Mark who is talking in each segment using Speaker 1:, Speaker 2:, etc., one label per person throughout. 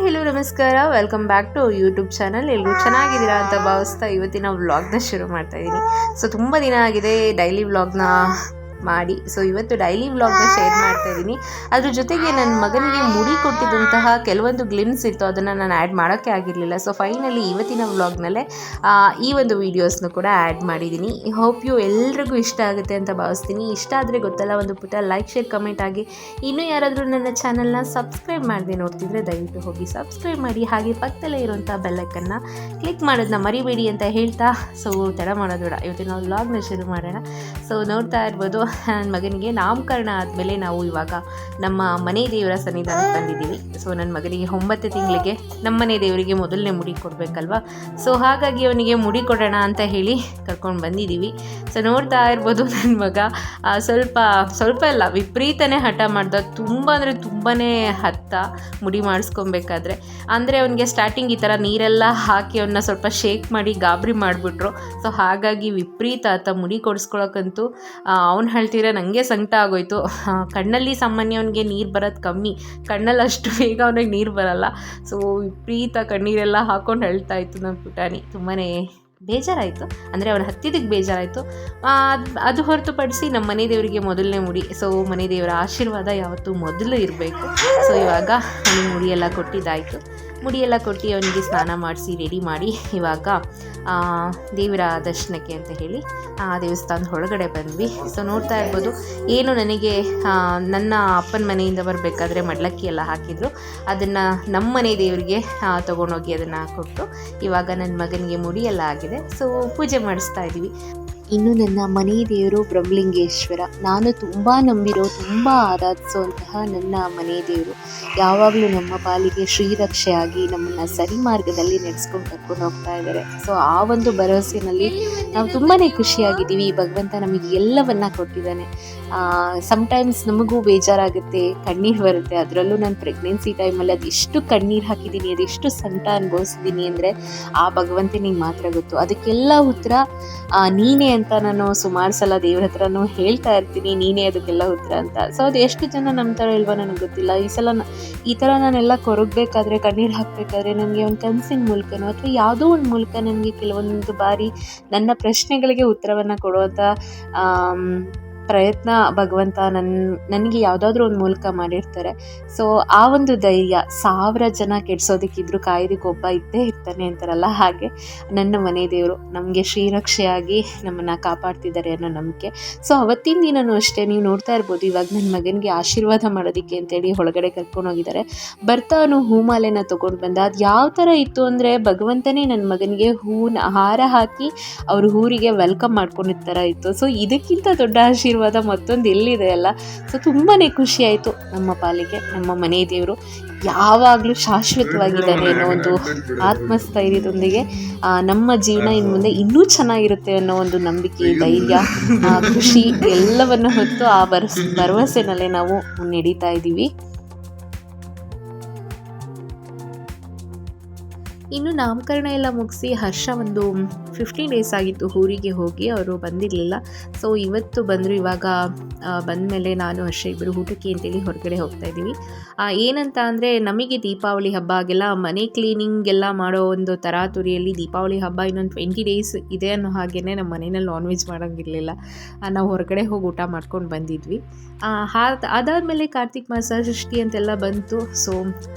Speaker 1: Hi hello, ನಮಸ್ಕಾರ. Welcome back to YouTube channel ಎಲ್ಲರೂ ಚೆನ್ನಾಗಿದ್ದೀರಾ ಅಂತ ಭಾವಿಸ್ತಾ ಇವತ್ತಿನ ವ್ಲಾಗ್ನ ಶುರು ಮಾಡ್ತಾ ಇದ್ದೀನಿ ಸೊ ತುಂಬ ದಿನ ಆಗಿದೆ. ಡೈಲಿ ವ್ಲಾಗ್ನ ಮಾಡಿ. ಸೊ ಇವತ್ತು ಡೈಲಿ ವ್ಲಾಗ್ನ ಶೇರ್ ಮಾಡ್ತಾ ಇದ್ದೀನಿ. ಅದ್ರ ಜೊತೆಗೆ ನನ್ನ ಮಗನಿಗೆ ಮುಡಿ ಕೊಟ್ಟಿದ್ದಂತಹ ಕೆಲವೊಂದು ಗ್ಲಿಮ್ಸ್ ಇತ್ತು. ಅದನ್ನು ನಾನು ಆ್ಯಡ್ ಮಾಡೋಕ್ಕೆ ಆಗಿರಲಿಲ್ಲ. ಸೊ ಫೈನಲಿ ಇವತ್ತಿನ ವ್ಲಾಗ್ನಲ್ಲೇ ಈ ಒಂದು ವೀಡಿಯೋಸ್ನ ಕೂಡ ಆ್ಯಡ್ ಮಾಡಿದ್ದೀನಿ. ಹೋಪ್ ಯು ಎಲ್ರಿಗೂ ಇಷ್ಟ ಆಗುತ್ತೆ ಅಂತ ಭಾವಿಸ್ತೀನಿ. ಇಷ್ಟ ಆದರೆ ಗೊತ್ತಲ್ಲ, ಒಂದು ಪುಟ ಲೈಕ್ ಶೇರ್ ಕಮೆಂಟ್ ಆಗಿ. ಇನ್ನೂ ಯಾರಾದರೂ ನನ್ನ ಚಾನಲ್ನ ಸಬ್ಸ್ಕ್ರೈಬ್ ಮಾಡದೆ ನೋಡ್ತಿದ್ರೆ ದಯವಿಟ್ಟು ಹೋಗಿ ಸಬ್ಸ್ಕ್ರೈಬ್ ಮಾಡಿ. ಹಾಗೆ ಪಕ್ಕದಲ್ಲೇ ಇರುವಂಥ ಬೆಲ್ಲಕ್ಕನ್ನು ಕ್ಲಿಕ್ ಮಾಡೋದನ್ನ ಮರಿಬೇಡಿ ಅಂತ ಹೇಳ್ತಾ. ಸೊ ತಡ ಮಾಡೋದು ಬೇಡ. ಇವತ್ತಿನ ವ್ಲಾಗ್ನ ಶುರು ಮಾಡೋಣ. ಸೊ ನೋಡ್ತಾ ಇರ್ಬೋದು. ನನ್ನ ಮಗನಿಗೆ ನಾಮಕರಣ ಆದಮೇಲೆ ನಾವು ಇವಾಗ ನಮ್ಮ ಮನೆ ದೇವರ ಸನ್ನಿಧಾನಕ್ಕೆ ಬಂದಿದ್ದೀವಿ. ಸೊ ನನ್ನ ಮಗನಿಗೆ ಒಂಬತ್ತು ತಿಂಗಳಿಗೆ ನಮ್ಮ ಮನೆ ದೇವರಿಗೆ ಮೊದಲನೇ ಮುಡಿ ಕೊಡಬೇಕಲ್ವಾ? ಸೊ ಹಾಗಾಗಿ ಅವನಿಗೆ ಮುಡಿ ಕೊಡೋಣ ಅಂತ ಹೇಳಿ ಕರ್ಕೊಂಡು ಬಂದಿದ್ದೀವಿ. ಸೊ ನೋಡ್ತಾ ಇರ್ಬೋದು ನನ್ನ ಮಗ ಸ್ವಲ್ಪ ಸ್ವಲ್ಪ ಇಲ್ಲ ವಿಪರೀತನೇ ಹಠ ಮಾಡ್ದ. ತುಂಬ ಅಂದರೆ ತುಂಬಾ ಹತ್ತ ಮುಡಿ ಮಾಡಿಸ್ಕೊಬೇಕಾದ್ರೆ. ಅಂದರೆ ಅವನಿಗೆ ಸ್ಟಾರ್ಟಿಂಗ್ ಈ ಥರ ನೀರೆಲ್ಲ ಹಾಕಿ ಅವನ್ನ ಸ್ವಲ್ಪ ಶೇಕ್ ಮಾಡಿ ಗಾಬರಿ ಮಾಡಿಬಿಟ್ರು. ಸೊ ಹಾಗಾಗಿ ವಿಪರೀತ ಆತ ಮುಡಿ ಕೊಡಿಸ್ಕೊಳಕ್ಕಂತೂ ಅವ್ನು ಹೇಳ್ತೀರ ನನಗೆ ಸಂಕಟ ಆಗೋಯ್ತು. ಕಣ್ಣಲ್ಲಿ ಸಾಮಾನ್ಯ ಅವನಿಗೆ ನೀರು ಬರೋದು ಕಮ್ಮಿ. ಕಣ್ಣಲ್ಲಿ ಅಷ್ಟು ಬೇಗ ಅವನಿಗೆ ನೀರು ಬರಲ್ಲ. ಸೊ ವಿಪರೀತ ಕಣ್ಣೀರೆಲ್ಲ ಹಾಕೊಂಡು ಹೇಳ್ತಾ ಇತ್ತು ನನ್ನ ಪುಟಾಣಿ. ತುಂಬಾ ಬೇಜಾರಾಯಿತು. ಅಂದರೆ ಅವನ ಹತ್ತಿದ್ದಕ್ಕೆ ಬೇಜಾರಾಯಿತು. ಅದು ಹೊರತುಪಡಿಸಿ ನಮ್ಮ ಮನೆ ದೇವರಿಗೆ ಮೊದಲನೇ ಮುಡಿ. ಸೊ ಮನೆ ದೇವರ ಆಶೀರ್ವಾದ ಯಾವತ್ತೂ ಮೊದಲು ಇರಬೇಕು. ಸೊ ಇವಾಗ ಅವನಿಗೆ ಮುಡಿಯೆಲ್ಲ ಕೊಟ್ಟಿದ್ದಾಯಿತು. ಮುಡಿಯೆಲ್ಲ ಕೊಟ್ಟು ಅವನಿಗೆ ಸ್ನಾನ ಮಾಡಿಸಿ, ರೆಡಿ ಮಾಡಿ ಇವಾಗ ದೇವರ ದರ್ಶನಕ್ಕೆ ಅಂತ ಹೇಳಿ, ಆ, ದೇವಸ್ಥಾನದ ಒಳಗಡೆ ಬಂದ್ವಿ. ಸೊ ನೋಡ್ತಾ ಇರ್ಬೋದು, ಏನು ನನಗೆ ನನ್ನ ಅಪ್ಪನ ಮನೆಯಿಂದ ಬರಬೇಕಾದ್ರೆ ಮಡ್ಲಕ್ಕಿ ಎಲ್ಲ ಹಾಕಿದ್ರು. ಅದನ್ನು ನಮ್ಮ ಮನೆ ದೇವರಿಗೆ ತೊಗೊಂಡೋಗಿ ಅದನ್ನು ಕೊಟ್ಟು ಇವಾಗ ನನ್ನ ಮಗನಿಗೆ ಮುಡಿ ಎಲ್ಲ ಆಗಿದೆ. ಸೊ ಪೂಜೆ ಮಾಡಿಸ್ತಾ ಇದ್ದೀವಿ
Speaker 2: ಇನ್ನು ನನ್ನ ಮನೆ ದೇವರು ಬ್ರಹ್ಮಲಿಂಗೇಶ್ವರ. ನಾನು ತುಂಬ ನಂಬಿರೋ, ತುಂಬ ಆರಾಧಿಸುವಂತಹ ನನ್ನ ಮನೆ ದೇವರು. ಯಾವಾಗಲೂ ನಮ್ಮ ಪಾಲಿಗೆ ಶ್ರೀರಕ್ಷೆಯಾಗಿ ನಮ್ಮನ್ನು ಸರಿ ಮಾರ್ಗದಲ್ಲಿ ನಡೆಸ್ಕೊಂಡು ಕರ್ಕೊಂಡು ಹೋಗ್ತಾ ಇದ್ದಾರೆ. ಸೊ ಆ ಒಂದು ಭರವಸೆಯಲ್ಲಿ ನಾವು ತುಂಬಾ ಖುಷಿಯಾಗಿದ್ದೀವಿ. ಭಗವಂತ ನಮಗೆ ಎಲ್ಲವನ್ನ ಕೊಟ್ಟಿದ್ದಾನೆ. ಸಮ್ಟೈಮ್ಸ್ ನಮಗೂ ಬೇಜಾರಾಗುತ್ತೆ, ಕಣ್ಣೀರು ಬರುತ್ತೆ. ಅದರಲ್ಲೂ ನಾನು ಪ್ರೆಗ್ನೆನ್ಸಿ ಟೈಮಲ್ಲಿ ಅದೆಷ್ಟು ಕಣ್ಣೀರು ಹಾಕಿದ್ದೀನಿ, ಅದೆಷ್ಟು ಸಂಕಟ ಅನುಭವಿಸಿದ್ದೀನಿ ಅಂದರೆ ಆ ಭಗವಂತನಿಗೆ ಮಾತ್ರ ಗೊತ್ತು. ಅದಕ್ಕೆಲ್ಲ ಉತ್ತರ ನೀನೇ ಅಂತ ನಾನು ಸುಮಾರು ಸಲ ದೇವ್ರ ಹತ್ರನೂ ಹೇಳ್ತಾ ಇರ್ತೀನಿ, ನೀನೇ ಅದಕ್ಕೆಲ್ಲ ಉತ್ತರ ಅಂತ. ಸೊ ಅದು ಎಷ್ಟು ಜನ ನಂಬ್ತಾರೋ ಇಲ್ವೋ ನನಗೆ ಗೊತ್ತಿಲ್ಲ. ಈ ಸಲ ಈ ಥರ ನಾನೆಲ್ಲ ಕೊರಗಬೇಕಾದ್ರೆ, ಕಣ್ಣೀರು ಹಾಕಬೇಕಾದ್ರೆ ನನಗೆ ಒಂದು ಕನಸಿನ ಮೂಲಕನೋ ಅಥವಾ ಯಾವುದೋ ಒಂದು ಮೂಲಕ ನನಗೆ ಕೆಲವೊಂದು ಬಾರಿ ನನ್ನ ಪ್ರಶ್ನೆಗಳಿಗೆ ಉತ್ತರವನ್ನು ಕೊಡುವಂಥ ಪ್ರಯತ್ನ ಭಗವಂತ ನನ್ನ ನನಗೆ ಯಾವುದಾದ್ರೂ ಒಂದು ಮೂಲಕ ಮಾಡಿರ್ತಾರೆ. ಸೊ ಆ ಒಂದು ಧೈರ್ಯ ಸಾವಿರ ಜನ ಕೆಡ್ಸೋದಕ್ಕಿದ್ರು ಕಾಯೋದಕ್ಕೆ ಒಬ್ಬ ಇದ್ದೇ ಇರ್ತಾನೆ ಅಂತಾರಲ್ಲ ಹಾಗೆ. ನನ್ನ ಮನೆ ದೇವರು ನಮಗೆ ಶ್ರೀರಕ್ಷೆಯಾಗಿ ನಮ್ಮನ್ನು ಕಾಪಾಡ್ತಿದ್ದಾರೆ ಅನ್ನೋ ನಂಬಿಕೆ. ಸೊ ಅವತ್ತಿನ ದಿನನೂ ಅಷ್ಟೇ ನೀವು ನೋಡ್ತಾ ಇರ್ಬೋದು, ಇವಾಗ ನನ್ನ ಮಗನಿಗೆ ಆಶೀರ್ವಾದ ಮಾಡೋದಕ್ಕೆ ಅಂತೇಳಿ ಒಳಗಡೆ ಕರ್ಕೊಂಡು ಹೋಗಿದ್ದಾರೆ. ಬರ್ತಾ ಅವನು ಹೂಮಾಲೆನ ತೊಗೊಂಡು ಬಂದ. ಅದು ಯಾವ ಥರ ಇತ್ತು ಅಂದರೆ ಭಗವಂತನೇ ನನ್ನ ಮಗನಿಗೆ ಹೂನ ಹಾರ ಹಾಕಿ ಅವ್ರ ಊರಿಗೆ ವೆಲ್ಕಮ್ ಮಾಡ್ಕೊಂಡಿದ್ದ ಥರ ಇತ್ತು. ಸೊ ಇದಕ್ಕಿಂತ ದೊಡ್ಡ ಆಶೀರ್ವಾದ ಮತ್ತೊಂದು ಎಲ್ಲಿದೆ ಅಲ್ಲ? ಸೊ ತುಂಬಾ ಖುಷಿ ಆಯಿತು ನಮ್ಮ ಪಾಲಿಗೆ, ನಮ್ಮ ಮನೆ ದೇವರು ಯಾವಾಗಲೂ ಶಾಶ್ವತವಾಗಿದ್ದಾನೆ ಅನ್ನೋ ಒಂದು ಆತ್ಮಸ್ಥೈರ್ಯದೊಂದಿಗೆ ನಮ್ಮ ಜೀವನ ಇನ್ನು ಮುಂದೆ ಇನ್ನೂ ಚೆನ್ನಾಗಿರುತ್ತೆ ಅನ್ನೋ ಒಂದು ನಂಬಿಕೆ, ಧೈರ್ಯ ಖುಷಿ ಎಲ್ಲವನ್ನು ಹೊತ್ತು ಆ ಭರಸ್ ಭರವಸೆನಲ್ಲೇ ನಾವು ಮುನ್ನಡೀತಾ ಇದ್ದೀವಿ.
Speaker 1: ಇನ್ನು ನಾಮಕರಣ ಎಲ್ಲ ಮುಗಿಸಿ ಹರ್ಷ ಒಂದು ಫಿಫ್ಟೀನ್ ಡೇಸ್ ಆಗಿತ್ತು ಊರಿಗೆ ಹೋಗಿ, ಅವರು ಬಂದಿರಲಿಲ್ಲ. ಸೊ ಇವತ್ತು ಬಂದರು, ಇವಾಗ ಬಂದಮೇಲೆ ನಾನು ಹರ್ಷ ಇಬ್ಬರು ಊಟಕ್ಕೆ ಅಂತೇಳಿ ಹೊರಗಡೆ ಹೋಗ್ತಾ ಇದ್ದೀವಿ. ಏನಂತ ಅಂದರೆ ನಮಗೆ ದೀಪಾವಳಿ ಹಬ್ಬ ಆಗೆಲ್ಲ. ಮನೆ ಕ್ಲೀನಿಂಗ್ ಎಲ್ಲ ಮಾಡೋ ಒಂದು ತರಾತುರಿಯಲ್ಲಿ ದೀಪಾವಳಿ ಹಬ್ಬ ಇನ್ನೊಂದು ಟ್ವೆಂಟಿ ಡೇಸ್ ಇದೆ ಅನ್ನೋ ಹಾಗೇ ನಮ್ಮ ಮನೆಯಲ್ಲಿ ನಾನ್ ವೆಜ್ ಮಾಡೋಂಗಿರಲಿಲ್ಲ ನಾವು ಹೊರಗಡೆ ಹೋಗಿ ಊಟ ಮಾಡ್ಕೊಂಡು ಬಂದಿದ್ವಿ. ಅದಾದಮೇಲೆ ಕಾರ್ತಿಕ್ ಮಾಸ ಸೃಷ್ಟಿ ಅಂತೆಲ್ಲ ಬಂತು. ಸೊ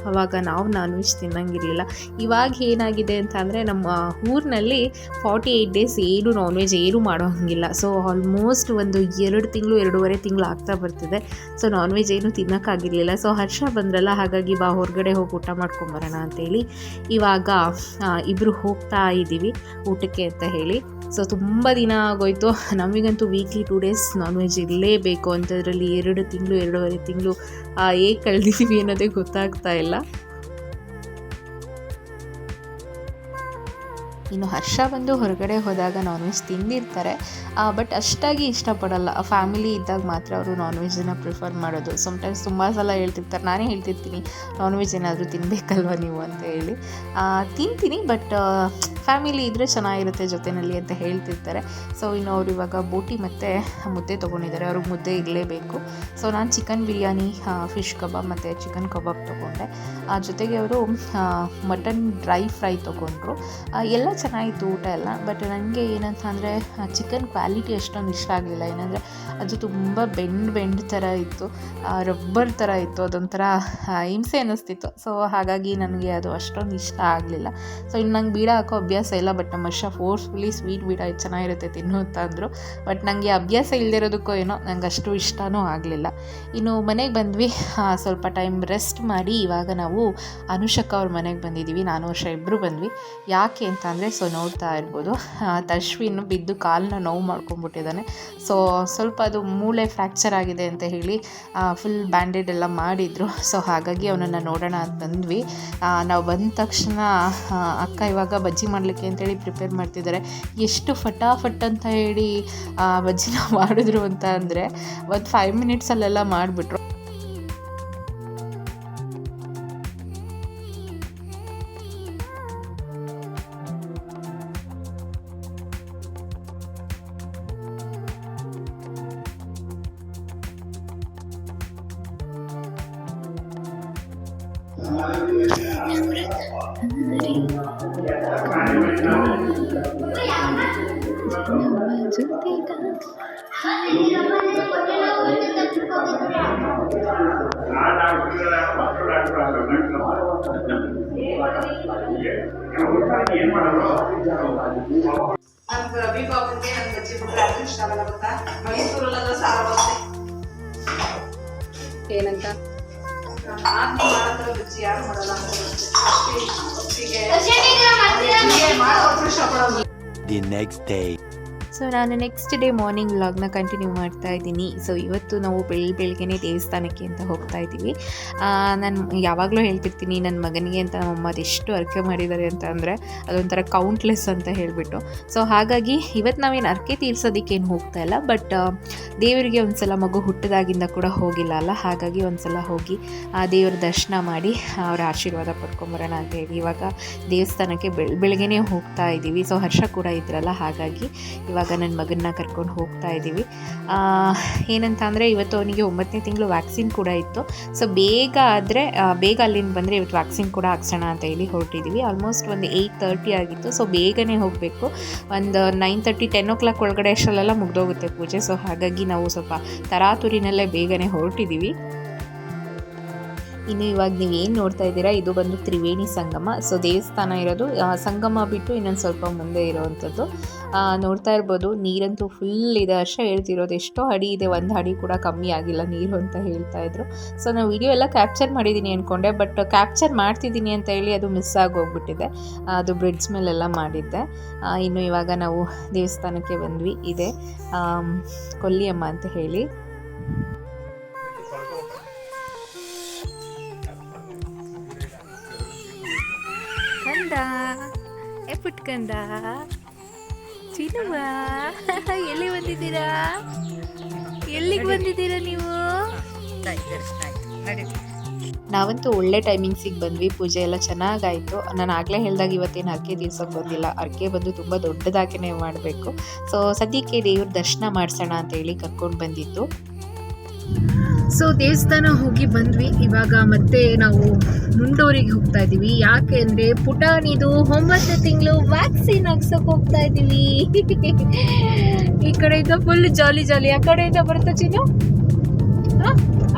Speaker 1: ಅವಾಗ ನಾವು ನಾನ್ ವೆಜ್ ತಿನ್ನಂಗಿರಲಿಲ್ಲ. ಇವಾಗ ಏನಾಗಿದೆ ಅಂತ ಅಂದರೆ ನಮ್ಮ ಊರಿನಲ್ಲಿ ಫಾರ್ಟಿ ಏಯ್ಟ್ ಡೇಸ್ ಏನು ನಾನ್ ವೆಜ್ ಏನು ಮಾಡೋ ಹಂಗಿಲ್ಲ. ಸೊ ಆಲ್ಮೋಸ್ಟ್ ಒಂದು ಎರಡು ತಿಂಗಳು, ಎರಡೂವರೆ ತಿಂಗಳು ಆಗ್ತಾ ಬರ್ತಿದೆ. ಸೊ ನಾನ್ ವೆಜ್ ಏನು ತಿನ್ನೋಕ್ಕಾಗಿರಲಿಲ್ಲ. ಸೊ ಹರ್ಷ ಬಂದ್ರಲ್ಲ, ಹಾಗಾಗಿ ಬಾ ಹೊರಗಡೆ ಹೋಗಿ ಊಟ ಮಾಡ್ಕೊಂಬರೋಣ ಅಂತೇಳಿ ಇವಾಗ ಇಬ್ಬರು ಹೋಗ್ತಾ ಇದ್ದೀವಿ ಊಟಕ್ಕೆ ಅಂತ ಹೇಳಿ. ಸೊ ತುಂಬ ದಿನ ಆಗೋಯ್ತು. ನಮಗಂತೂ weekly two days non veg ಇರಲೇಬೇಕು ಅಂಥದ್ರಲ್ಲಿ ಎರಡು ತಿಂಗಳು, ಎರಡೂವರೆ ತಿಂಗಳು ಹೇಗೆ ಕಳೆದಿದ್ದೀವಿ ಅನ್ನೋದೇ ಗೊತ್ತಾಗ್ತಾ ಇಲ್ಲ. ಇನ್ನು ಹರ್ಷ ಬಂದು ಹೊರಗಡೆ ಹೋದಾಗ ನಾನ್ ವೆಜ್ ತಿಂದಿರ್ತಾರೆ ಬಟ್ ಅಷ್ಟಾಗಿ ಇಷ್ಟಪಡಲ್ಲ. ಫ್ಯಾಮಿಲಿ ಇದ್ದಾಗ ಮಾತ್ರ ಅವರು ನಾನ್ ವೆಜ್ಜನ್ನು ಪ್ರಿಫರ್ ಮಾಡೋದು. ಸಮ್ಟೈಮ್ಸ್ ತುಂಬ ಸಲ ಹೇಳ್ತಿರ್ತಾರೆ, ನಾನೇ ಹೇಳ್ತಿರ್ತೀನಿ ನಾನ್ ವೆಜ್ ಏನಾದರೂ ತಿನ್ನಬೇಕಲ್ವ ನೀವು ಅಂತ ಹೇಳಿ. ತಿಂತೀನಿ ಬಟ್ ಫ್ಯಾಮಿಲಿ ಇದ್ದರೆ ಚೆನ್ನಾಗಿರುತ್ತೆ ಜೊತೆಯಲ್ಲಿ ಅಂತ ಹೇಳ್ತಿರ್ತಾರೆ. ಸೊ ಇನ್ನು ಅವ್ರು ಇವಾಗ ಬೋಟಿ ಮತ್ತು ಮುದ್ದೆ ತೊಗೊಂಡಿದ್ದಾರೆ. ಅವ್ರಿಗೆ ಮುದ್ದೆ ಇರಲೇಬೇಕು. ಸೊ ನಾನು ಚಿಕನ್ ಬಿರಿಯಾನಿ ಫಿಶ್ ಕಬಾಬ್ ಮತ್ತು ಚಿಕನ್ ಕಬಾಬ್ ತೊಗೊಂಡೆ. ಆ, ಜೊತೆಗೆ ಅವರು ಮಟನ್ ಡ್ರೈ ಫ್ರೈ ತೊಗೊಂಡ್ರು. ಎಲ್ಲ ಚೆನ್ನಾಗಿತ್ತು ಊಟ ಎಲ್ಲ. ಬಟ್ ನನಗೆ ಏನಂತ ಅಂದರೆ ಚಿಕನ್ ಕ್ವಾಲಿಟಿ ಅಷ್ಟೊಂದು ಇಷ್ಟ ಆಗಲಿಲ್ಲ. ಏನಂದರೆ, ಅದು ತುಂಬ ಬೆಂಡ್ ಬೆಂಡ್ ಥರ ಇತ್ತು. ರಬ್ಬರ್ ಥರ ಇತ್ತು. ಅದೊಂಥರ ಹಿಂಸೆ ಅನ್ನಿಸ್ತಿತ್ತು. ಸೊ ಹಾಗಾಗಿ ನನಗೆ ಅದು ಅಷ್ಟೊಂದು ಇಷ್ಟ ಆಗಲಿಲ್ಲ. ಸೊ ಇನ್ನು ನಂಗೆ ಬೀಡ ಹಾಕೋ ಅಭ್ಯಾಸ ಇಲ್ಲ ಬಟ್ ನಮ್ಮ ವರ್ಷ ಫೋರ್ಸ್ಫುಲಿ ಸ್ವೀಟ್ ಬೀಡ ಚೆನ್ನಾಗಿರುತ್ತೆ, ತಿನ್ನು ಅಂತ ಅಂದರು. ಬಟ್ ನನಗೆ ಅಭ್ಯಾಸ ಇಲ್ಲದಿರೋದಕ್ಕೋ ಏನೋ ನಂಗೆ ಅಷ್ಟು ಇಷ್ಟನೂ ಆಗಲಿಲ್ಲ. ಇನ್ನು ಮನೆಗೆ ಬಂದ್ವಿ ಸ್ವಲ್ಪ ಟೈಮ್ ರೆಸ್ಟ್ ಮಾಡಿ ಇವಾಗ ನಾವು ಅನುಷಕ್ಕ ಅವ್ರ ಮನೆಗೆ ಬಂದಿದ್ದೀವಿ ನಾನು ವರ್ಷ ಇಬ್ಬರು ಬಂದ್ವಿ. ಯಾಕೆ ಅಂತ ಅಂದರೆ ಸೊ ನೋಡ್ತಾ ಇರ್ಬೋದು. ತಶ್ವಿನ್ ಬಿದ್ದು ಕಾಲನ್ನ ನೋವು ಮಾಡ್ಕೊಂಡ್ಬಿಟ್ಟಿದ್ದಾನೆ. ಸೊ ಸ್ವಲ್ಪ ಅದು ಮೂಳೆ ಫ್ರ್ಯಾಕ್ಚರ್ ಆಗಿದೆ ಅಂತ ಹೇಳಿ ಫುಲ್ ಬ್ಯಾಂಡೇಡ್ ಎಲ್ಲ ಮಾಡಿದರು. ಸೊ ಹಾಗಾಗಿ ಅವನನ್ನು ನೋಡೋಣ ಅಂತ ಬಂದ್ವಿ. ನಾವು ಬಂದ ತಕ್ಷಣ ಅಕ್ಕ ಇವಾಗ ಬಜ್ಜಿ ಮಾಡಲಿಕ್ಕೆ ಅಂತೇಳಿ ಪ್ರಿಪೇರ್ ಮಾಡ್ತಿದ್ದಾರೆ. ಎಷ್ಟು ಫಟಾಫಟ್ ಅಂತ ಹೇಳಿ ಬಜ್ಜಿನ ಮಾಡಿದ್ರು ಅಂತ ಅಂದರೆ ಒಂದು ಫೈವ್ ಮಿನಿಟ್ಸಲ್ಲೆಲ್ಲ ಮಾಡಿಬಿಟ್ರು.
Speaker 3: ನಮ್ಗೆ ರವಿ ಬಾಬುಗೆ ನನ್ ಬಜ್ಜಿ ಬಿಟ್ರೆ ಅದು ಇಷ್ಟ ಆಗಲ್ಲ ಗೊತ್ತಾ ಮೈಸೂರಲ್ಲೆಲ್ಲ ಸಾರು ಬರುತ್ತೆ
Speaker 1: ಏನಂತ
Speaker 3: ನಾನು ಮಾಡೋ ಬಜ್ಜಿ ಯಾರು ಮಾಡಲ್ಲ ಅಂತ ಬಜ್ಜಿಗೆ ಬಜ್ಜಿಗೆ ಮಾಡೋದು ಇಷ್ಟಪಡೋದು
Speaker 4: the next day.
Speaker 1: ಸೊ ನಾನು ನೆಕ್ಸ್ಟ್ ಡೇ ಮಾರ್ನಿಂಗ್ ವ್ಲಾಗ್ನ ಕಂಟಿನ್ಯೂ ಮಾಡ್ತಾ ಇದ್ದೀನಿ. ಸೊ ಇವತ್ತು ನಾವು ಬೆಳ್ ಬೆಳಗ್ಗೆನೇ ದೇವಸ್ಥಾನಕ್ಕೆ ಅಂತ ಹೋಗ್ತಾ ಇದ್ದೀವಿ. ನಾನು ಯಾವಾಗಲೂ ಹೇಳ್ತಿರ್ತೀನಿ ನನ್ನ ಮಗನಿಗೆ ಅಂತ ನಮ್ಮಮ್ಮ ಅದೆಷ್ಟು ಅರ್ಕೆ ಮಾಡಿದ್ದಾರೆ ಅಂತ ಅಂದರೆ ಅದೊಂಥರ ಕೌಂಟ್ಲೆಸ್ ಅಂತ ಹೇಳಿಬಿಟ್ಟು. ಸೊ ಹಾಗಾಗಿ ಇವತ್ತು ನಾವೇನು ಅರ್ಕೆ ತೀರ್ಸೋದಕ್ಕೇನು ಹೋಗ್ತಾ ಇಲ್ಲ. ಬಟ್ ದೇವರಿಗೆ ಒಂದು ಸಲ ಮಗು ಹುಟ್ಟಿದಾಗಿಂದ ಕೂಡ ಹೋಗಿಲ್ಲ ಅಲ್ಲ. ಹಾಗಾಗಿ ಒಂದು ಸಲ ಹೋಗಿ, ಆ, ದೇವರ ದರ್ಶನ ಮಾಡಿ, ಅವರ ಆಶೀರ್ವಾದ ಪಡ್ಕೊಂಬರೋಣ ಅಂತ ಹೇಳಿ. ಇವಾಗ ದೇವಸ್ಥಾನಕ್ಕೆ ಬೆಳ್, ಬೆಳಗ್ಗೆನೇ ಹೋಗ್ತಾ ಇದ್ದೀವಿ. ಸೊ ಹರ್ಷ ಕೂಡ ಇದ್ರಲ್ಲ. ಹಾಗಾಗಿ ಇವಾಗ ನನ್ನ ಮಗನ್ನ ಕರ್ಕೊಂಡು ಹೋಗ್ತಾ ಇದ್ದೀವಿ ಏನಂತ ಅಂದರೆ ಇವತ್ತು ಅವನಿಗೆ ಒಂಬತ್ತನೇ ತಿಂಗಳು ವ್ಯಾಕ್ಸಿನ್ ಕೂಡ ಇತ್ತು. ಸೊ ಬೇಗ ಆದರೆ ಬೇಗ ಅಲ್ಲಿಂದ ಬಂದರೆ ಇವತ್ತು ವ್ಯಾಕ್ಸಿನ್ ಕೂಡ ಹಾಕ್ಸೋಣ ಅಂತ ಹೇಳಿ ಹೊರಟಿದ್ದೀವಿ ಆಲ್ಮೋಸ್ಟ್ ಒಂದು ಏಯ್ಟ್ ತರ್ಟಿ ಆಗಿತ್ತು. ಸೊ ಬೇಗನೆ ಹೋಗಬೇಕು. ಒಂದು nine thirty ten o'clock ಒಳಗಡೆ ಅಷ್ಟರಲ್ಲೆಲ್ಲ ಮುಗ್ದೋಗುತ್ತೆ ಪೂಜೆ. ಸೊ ಹಾಗಾಗಿ ನಾವು ಸ್ವಲ್ಪ ತರಾತುರಿನಲ್ಲೇ ಬೇಗನೆ ಹೊರಟಿದ್ದೀವಿ ಇನ್ನು ಇವಾಗ ನೀವು ಏನು ನೋಡ್ತಾ ಇದ್ದೀರಾ? ಇದು ಬಂದು ತ್ರಿವೇಣಿ ಸಂಗಮ. ಸೊ ದೇವಸ್ಥಾನ ಇರೋದು. ಸಂಗಮ ಬಿಟ್ಟು ಇನ್ನೊಂದು ಸ್ವಲ್ಪ ಮುಂದೆ ಇರೋವಂಥದ್ದು. ನೋಡ್ತಾ ಇರ್ಬೋದು. ನೀರಂತೂ ಫುಲ್ ಇದೆ. ಅಷ್ಟೇ ಹೇಳ್ತಿರೋದು ಎಷ್ಟೋ ಅಡಿ ಇದೆ. ಒಂದು ಅಡಿ ಕೂಡ ಕಮ್ಮಿ ಆಗಿಲ್ಲ ನೀರು ಅಂತ ಹೇಳ್ತಾ ಇದ್ರು. ಸೊ ನಾನು ವಿಡಿಯೋ ಎಲ್ಲ ಕ್ಯಾಪ್ಚರ್ ಮಾಡಿದ್ದೀನಿ ಅಂದ್ಕೊಂಡೆ ಬಟ್ ಕ್ಯಾಪ್ಚರ್ ಮಾಡ್ತಿದ್ದೀನಿ ಅಂತ ಹೇಳಿ ಅದು ಮಿಸ್ ಆಗಿ ಹೋಗ್ಬಿಟ್ಟಿದೆ ಅದು ಬ್ರಿಡ್ಜ್ ಮೇಲೆಲ್ಲ ಮಾಡಿದ್ದೆ. ಇನ್ನು ಇವಾಗ ನಾವು ದೇವಸ್ಥಾನಕ್ಕೆ ಬಂದ್ವಿ. ಇದೆ. ಕೊಲ್ಲಿಯಮ್ಮ ಅಂತ ಹೇಳಿ. ಕಂದ. ಏ, ಪುಟ್ಕಂದ. ಎಲ್ಲಿ ಬಂದಿದ್ದೀರಾ? ಎಲ್ಲಿಗೆ ಬಂದಿದ್ದೀರಾ ನೀವು? ನಾವಂತೂ ಒಳ್ಳೆ ಟೈಮಿಂಗ್ಸಿಗೆ ಬಂದ್ವಿ, ಪೂಜೆ ಎಲ್ಲ ಚೆನ್ನಾಗಾಯಿತು. ನಾನು ಆಗಲೇ ಹೇಳ್ದಾಗ ಇವತ್ತೇನು ಅರ್ಕೆ ತೀರ್ಸೋಕೆ ಬಂದಿಲ್ಲ. ಅರ್ಕೆ ಬಂದು ತುಂಬ ದೊಡ್ಡದಾಗೇ ಮಾಡಬೇಕು. ಸೊ ಸದ್ಯಕ್ಕೆ ದೇವ್ರ ದರ್ಶನ ಮಾಡಿಸೋಣ ಅಂತ ಹೇಳಿ ಕರ್ಕೊಂಡು ಬಂದಿದ್ದು.
Speaker 5: ಸೊ ದೇವಸ್ಥಾನ ಹೋಗಿ ಬಂದ್ವಿ. ಇವಾಗ ಮತ್ತೆ ನಾವು ಮುಂಡೋರಿಗೆ ಹೋಗ್ತಾ ಇದ್ದೀವಿ. ಯಾಕೆ ಅಂದರೆ ಪುಟಾಣಿದು ಒಂಬತ್ತು ತಿಂಗಳು ವ್ಯಾಕ್ಸಿನ್ ಹಾಕ್ಸಕ್ ಹೋಗ್ತಾ ಇದ್ದೀವಿ. ಈ ಕಡೆಯಿಂದ ಫುಲ್ ಜಾಲಿ ಜಾಲಿ ಆ ಕಡೆಯಿಂದ ಬರುತ್ತಾ ಚಿನ್ನು?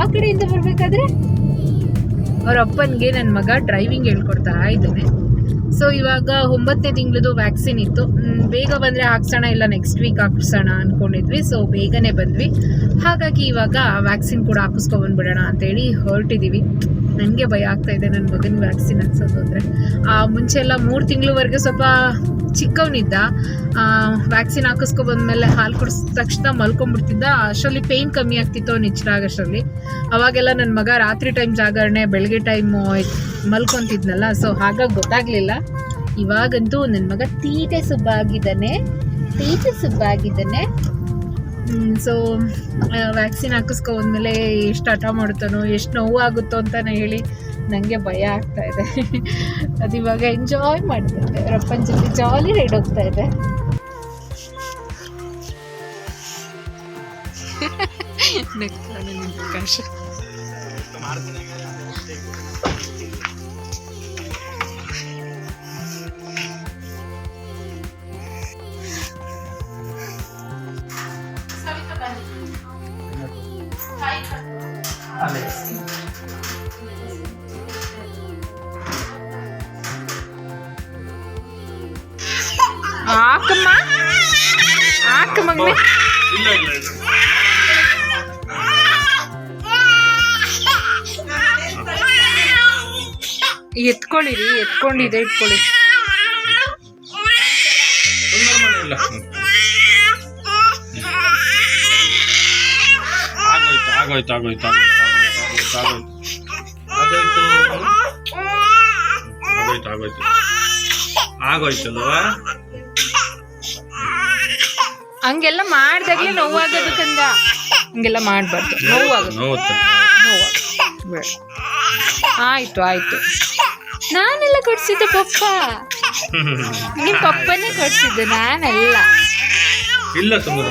Speaker 5: ಆ ಕಡೆಯಿಂದ ಬರಬೇಕಾದ್ರೆ? ಅವ್ರ ಅಪ್ಪನಿಗೆ ನನ್ನ ಮಗ ಡ್ರೈವಿಂಗ್ ಹೇಳ್ಕೊಡ್ತಾ ಇದ್ದಾನೆ. ಸೊ ಇವಾಗ ಒಂಬತ್ತನೇ ತಿಂಗಳದು ವ್ಯಾಕ್ಸಿನ್ ಇತ್ತು. ಬೇಗ ಬಂದರೆ ಹಾಕ್ಸೋಣ, ಇಲ್ಲ ನೆಕ್ಸ್ಟ್ ವೀಕ್ ಹಾಕ್ಸೋಣ ಅಂದ್ಕೊಂಡಿದ್ವಿ ಸೊ ಬೇಗನೆ ಬಂದ್ವಿ. ಹಾಗಾಗಿ ಇವಾಗ ವ್ಯಾಕ್ಸಿನ್ ಕೂಡ ಹಾಕಿಸ್ಕೊಬಂದ್ಬಿಡೋಣ ಅಂತೇಳಿ ಹೊರಟಿದ್ದೀವಿ ನನಗೆ ಭಯ ಆಗ್ತಾ ಇದೆ ನನ್ನ ಮಗನ ವ್ಯಾಕ್ಸಿನ್ ಹಾಕ್ಸೋದು ಅಂದರೆ. ಮುಂಚೆ ಎಲ್ಲ ಮೂರು ತಿಂಗಳವರೆಗೆ ಸ್ವಲ್ಪ ಚಿಕ್ಕವನಿದ್ದ ವ್ಯಾಕ್ಸಿನ್ ಹಾಕಿಸ್ಕೊಬಂದ್ಮೇಲೆ ಹಾಲು ಕುಡಿಸಿದ ತಕ್ಷಣ ಮಲ್ಕೊಂಡ್ಬಿಡ್ತಿದ್ದ. ಅಷ್ಟರಲ್ಲಿ ಪೇಯ್ನ್ ಕಮ್ಮಿ ಆಗ್ತಿತ್ತು ಅವ್ನು ಎಚ್ಚರ ಆಗೋಷ್ಟರಲ್ಲಿ. ಅವಾಗೆಲ್ಲ ನನ್ನ ಮಗ ರಾತ್ರಿ ಟೈಮ್ ಜಾಗರಣೆ, ಬೆಳಗ್ಗೆ ಟೈಮು ಮಲ್ಕೊತಿದ್ನಲ್ಲ ಸೊ ಹಾಗಾಗಿ ಗೊತ್ತಾಗ್ಲಿಲ್ಲ. ಇವಾಗಂತೂ ನನ್ನ ಮಗ ತೀಟೆ ಸುಬ್ಬ ಆಗಿದ್ದಾನೆ ತೀಟೆ ಸುಬ್ಬ ಆಗಿದ್ದಾನೆ
Speaker 6: ಸೊ ವ್ಯಾಕ್ಸಿನ್ ಹಾಕಿಸ್ಕೊಂಡ್ಮೇಲೆ ಎಷ್ಟು ಹಠ ಮಾಡ್ತಾನೋ ಎಷ್ಟು ನೋವಾಗುತ್ತೋ ಅಂತಾನೆ ಹೇಳಿ ನನಗೆ ಭಯ ಆಗ್ತಾ ಇದೆ. ಅದು ಇವಾಗ ಎಂಜಾಯ್ ಮಾಡ್ತಿದ್ದೆ. ರಪ್ಪನ ಜೊತೆ ಜಾಲಿ ರೈಡ್ ಹೋಗ್ತಾ ಇದೆ. ಹಾಕಮ್ಮ
Speaker 7: ಇಲ್ಲ ಇಲ್ಲ ಇಲ್ಲ.
Speaker 6: ಎತ್ಕೊಳ್ಳಿರಿ ಎತ್ಕೊಂಡಿದೆ ಇಟ್ಕೊಳ್ಳಿ.
Speaker 7: ಆಗೋಯ್ತು ಆಗೋಯ್ತು ಆಗೋಯ್ತು ಆಗೋಯ್ತು. ಆಗೋಯ್ತು. ಆಗೋಯ್ತು ಆಗೋಯ್ತು. ಆಗೋಯ್ತಲ್ವಾ?
Speaker 6: ಹಂಗೆಲ್ಲ ಮಾಡ್ದಾಗ್ಲೇ ನೋವಾಗೋದು ಕಂದ ಹಂಗೆಲ್ಲ ಮಾಡಬಾರ್ದು. ನೋವಾಗೋದು
Speaker 7: ನೋವುತ್ತೆ
Speaker 6: ನೋವಾಗೋದು ಬೇಡ. ಆಯ್ತು ಆಯ್ತು. ನಾನೆಲ್ಲ ಕೊಡ್ಸಿದ್ದೆ ಪಪ್ಪ. ನಿಮ್ಮ ಪಪ್ಪನೇ ಕೊಡ್ಸಿದ್ದು ನಾನಲ್ಲ.
Speaker 7: ಇಲ್ಲ ಸುಮ್ಮನೆ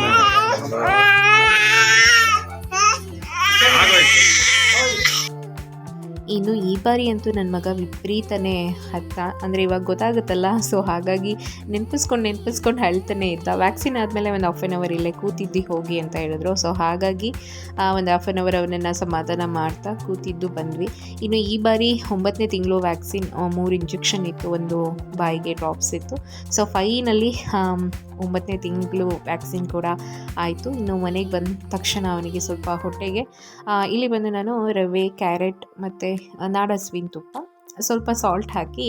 Speaker 1: ಬಾರಿ ಅಂತೂ ನನ್ನ ಮಗ ವಿಪರೀತನೇ ಹತ್ತ. ಅಂದರೆ ಇವಾಗ ಗೊತ್ತಾಗುತ್ತಲ್ಲ ಸೊ ಹಾಗಾಗಿ ನೆನಪಿಸ್ಕೊಂಡು ನೆನಪಿಸ್ಕೊಂಡು ಹೇಳ್ತಾನೆ ಇದ್ದ. ವ್ಯಾಕ್ಸಿನ್ ಆದಮೇಲೆ ಒಂದು ಹಾಫ್ ಆನ್ ಅವರ್ ಇಲ್ಲೇ ಕೂತಿದ್ದು, ಹೋಗಿ ಅಂತ ಹೇಳಿದ್ರು. ಸೊ ಹಾಗಾಗಿ ಒಂದು ಹಾಫ್ ಆನ್ ಅವರ್ ಅವನನ್ನು ಸಮಾಧಾನ ಮಾಡ್ತಾ ಕೂತಿದ್ದು ಬಂದ್ವಿ. ಇನ್ನು ಈ ಬಾರಿ ಒಂಬತ್ತನೇ ತಿಂಗಳು ವ್ಯಾಕ್ಸಿನ್ ಮೂರು ಇಂಜೆಕ್ಷನ್ ಇತ್ತು, ಒಂದು ಬಾಯಿಗೆ ಡ್ರಾಪ್ಸ್ ಇತ್ತು. ಸೊ ಫೈನಲ್ಲಿ ಒಂಬತ್ತನೇ ತಿಂಗಳು ವ್ಯಾಕ್ಸಿನ್ ಕೂಡ ಆಯಿತು. ಇನ್ನು ಮನೆಗೆ ಬಂದ ತಕ್ಷಣ ಅವನಿಗೆ ಸ್ವಲ್ಪ ಹೊಟ್ಟೆಗೆ. ಇಲ್ಲಿ ಬಂದು ನಾನು ರವೆ, ಕ್ಯಾರೆಟ್ ಮತ್ತು ನಾಡಸ್ವಿನ ತುಪ್ಪ ಸ್ವಲ್ಪ ಸಾಲ್ಟ್ ಹಾಕಿ